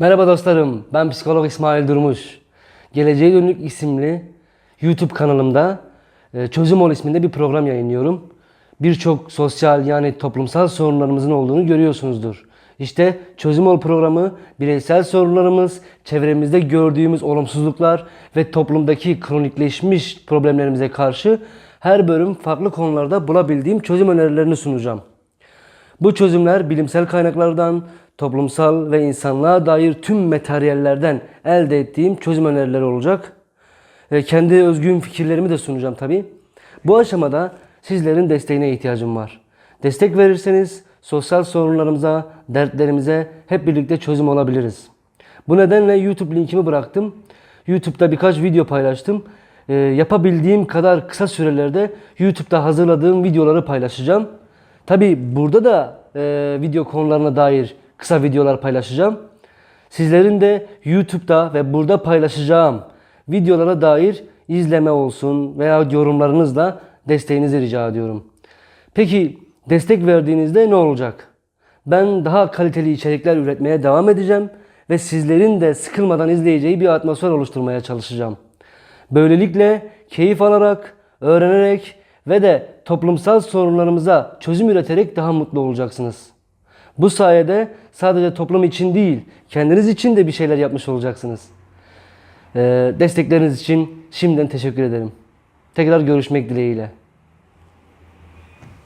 Merhaba dostlarım, ben psikolog İsmail Durmuş. Geleceğe Dönük isimli YouTube kanalımda e, Çözüm Ol isminde bir program yayınlıyorum. Birçok sosyal yani toplumsal sorunlarımızın olduğunu görüyorsunuzdur. İşte Çözüm Ol programı bireysel sorunlarımız, çevremizde gördüğümüz olumsuzluklar ve toplumdaki kronikleşmiş problemlerimize karşı her bölüm farklı konularda bulabildiğim çözüm önerilerini sunacağım. Bu çözümler bilimsel kaynaklardan, toplumsal ve insanlığa dair tüm materyallerden elde ettiğim çözüm önerileri olacak. E, kendi özgün fikirlerimi de sunacağım tabi. Bu aşamada sizlerin desteğine ihtiyacım var. Destek verirseniz sosyal sorunlarımıza, dertlerimize hep birlikte çözüm olabiliriz. Bu nedenle YouTube linkimi bıraktım. YouTube'da birkaç video paylaştım. E, yapabildiğim kadar kısa sürelerde YouTube'da hazırladığım videoları paylaşacağım. Tabi burada da e, video konularına dair kısa videolar paylaşacağım. Sizlerin de YouTube'da ve burada paylaşacağım videolara dair izleme olsun veya yorumlarınızla desteğinizi rica ediyorum. Peki destek verdiğinizde ne olacak? Ben daha kaliteli içerikler üretmeye devam edeceğim ve sizlerin de sıkılmadan izleyeceği bir atmosfer oluşturmaya çalışacağım. Böylelikle keyif alarak, öğrenerek ve de toplumsal sorunlarımıza çözüm üreterek daha mutlu olacaksınız. Bu sayede sadece toplum için değil, kendiniz için de bir şeyler yapmış olacaksınız. Ee, destekleriniz için şimdiden teşekkür ederim. Tekrar görüşmek dileğiyle.